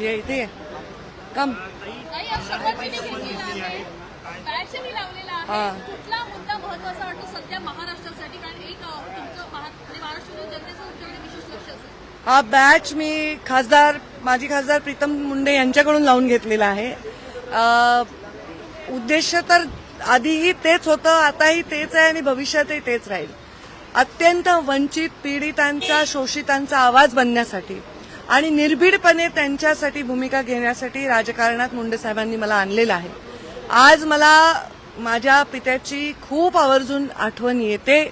ये इथे ये. कम. घेतलेला आहे. लावलेला हा. आहे कुठला मुद्दा महत्त्वाचा वाटतो सध्या महाराष्ट्रासाठी? कारण एक अ, तुमचं महा- म्हणजे महाराष्ट्र जनतेचं तुमच्याकडे विशेष लक्ष असेल. हा बॅच मी खासदार माजी खासदार प्रीतम मुंडे यांच्याकडून लावून घेतलेला आहे. अ, उद्देश तर आधीही तेच होतं आताही तेच आहे आणि भविष्यातही तेच राहील. अत्यंत वंचित पीडितांचा शोषितांचा आवाज बनण्यासाठी. आणि निर्भीडपणे त्यांच्यासाठी भूमिका घेण्यासाठी राजकारणात मुंडे साहेबांनी मला आणलेलं आहे. आज मला माझ्या पित्याची खूप आवर्जून आठवण येते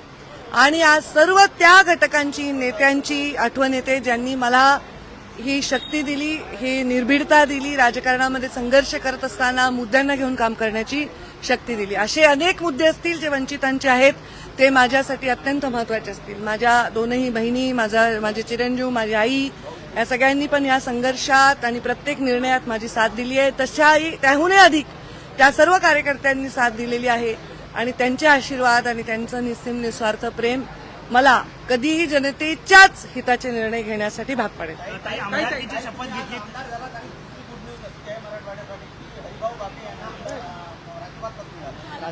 आणि आज सर्व त्या घटकांची नेत्यांची आठवण येते ज्यांनी मला ही शक्ती दिली ही निर्भीडता दिली राजकारणामध्ये संघर्ष करत असताना मुद्द्यांना घेऊन काम करण्याची शक्ती दिली. असे अनेक मुद्दे असतील जे वंचितांचे आहेत ते माझ्यासाठी अत्यंत महत्त्वाचे असतील. माझ्या दोनही बहिणी माझा माझे चिरंजीव माझी आई या सगळ्यांनी पण या संघर्षात आणि प्रत्येक निर्णयात माझी साथ दिली आहे. तशाही त्याहूनही अधिक त्या सर्व कार्यकर्त्यांनी साथ दिलेली आहे आणि त्यांचे आशीर्वाद आणि त्यांचं निस्सीम निस्वार्थ प्रेम मला कधीही जनतेच्याच हिताचे निर्णय घेण्यासाठी भाग पाडेल. घेतली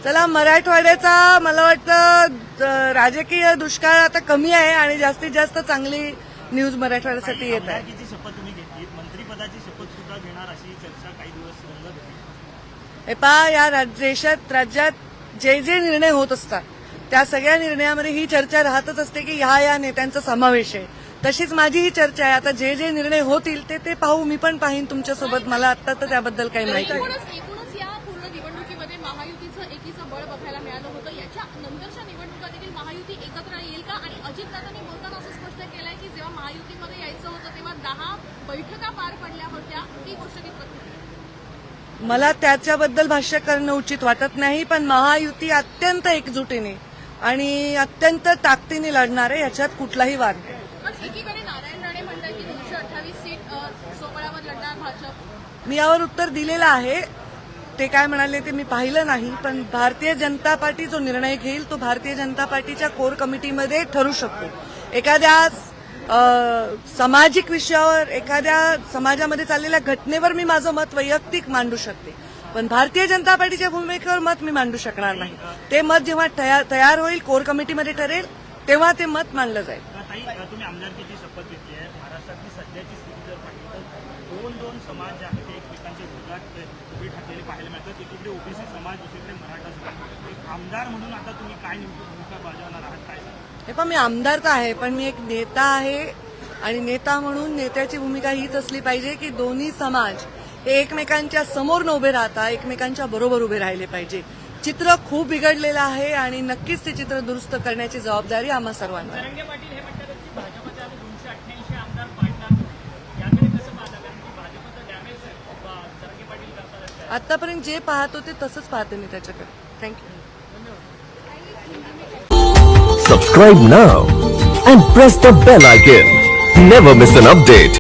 चला मराठवाड्याचा मला वाटतं राजकीय दुष्काळ आता कमी आहे आणि जास्तीत जास्त चांगली न्यूज मराठवाड्यासाठी येत आहे. शपथ तुम्ही घेतली मंत्रिपदाची शपथ सुद्धा घेणार अशी चर्चा काही दिवस हे पहा या राज- देशात राज्यात जे जे निर्णय होत असतात त्या सगळ्या निर्णयामध्ये ही चर्चा राहतच असते की ह्या या नेत्यांचा समावेश आहे. तशीच माझी ही चर्चा आहे. आता जे जे निर्णय होतील ते ते पाहू मी पण पाहीन तुमच्यासोबत. मला आता तर त्याबद्दल काही माहिती नाही. एकूणच या पूर्ण निवडणुकीमध्ये महायुतीचं एकीचं बळ बघायला मिळालं होतं. याच्या नंतरच्या महायुती एकत्र येईल का? आणि अजितदादांनी बोलताना असं स्पष्ट केलंय की जेव्हा महायुतीमध्ये यायचं होतं तेव्हा दहा बैठका पार पडल्या होत्या. ती गोष्ट आहे? मला त्याच्याबद्दल भाष्य करणं उचित वाटत नाही पण महायुती अत्यंत एकजुटीने आणि अत्यंत ताकदीने लढणार आहे याच्यात कुठलाही वाद नाही. एकीकडे नारायण राणे म्हणतात की दोनशे अठ्ठावीस सीट अ, सोहळ्यावर लढणार भाजप. मी यावर उत्तर दिलेलं आहे. ते काय म्हणाले ते मी पाहिलं नाही पण भारतीय जनता पार्टी जो निर्णय घेईल तो भारतीय जनता पार्टीच्या कोर कमिटीमध्ये ठरू शकतो. एखाद्या सामाजिक विषयावर एखाद्या समाजामध्ये चाललेल्या घटनेवर मी माझं मत वैयक्तिक मांडू शकते. पण भारतीय जनता पार्टीच्या भूमिकेवर मत मी मांडू शकणार नाही. ते मत जेव्हा तयार तयार होईल कोर कमिटीमध्ये ठरेल तेव्हा ते मत मांडलं जाईल. तुम्ही आमदारकीची शपथ घेतली आहे. महाराष्ट्रातली सध्याची स्थिती जर पाहिली तर दोन दोन समाज जे आहेत ते एकमेकांच्या विरोधात उभे ठाकलेले पाहायला मिळतात. एकीकडे ओबीसी समाज दुसरीकडे मराठा समाज. एक आमदार म्हणून आता तुम्ही काय नेमकी भूमिका बजावणार आहात? काय? हे पण मी आमदार तर आहे? पण मी एक नेता आहे आणि नेता म्हणून नेत्याची भूमिका हीच असली पाहिजे की दोन्ही समाज हे एकमेकांच्या समोर न उभे राहता एकमेकांच्या बरोबर उभे राहिले पाहिजे. चित्र खूप बिघडलेलं आहे आणि नक्कीच ते चित्र दुरुस्त करण्याची जबाबदारी आम्हा सर्वांना आहे. तरंगे पाटील हे म्हणतात की भाजपचे आता दोनशे अठ्ठ्याऐंशी आमदार पाडणार याकडे कसं पाहता कारण की भाजपचं डॅमेज तरंगे पाटील करतात आतापर्यंत जे पाहत होते तसंच पाहते मी त्याच्याकडे thank you subscribe now and press the bell icon never miss an update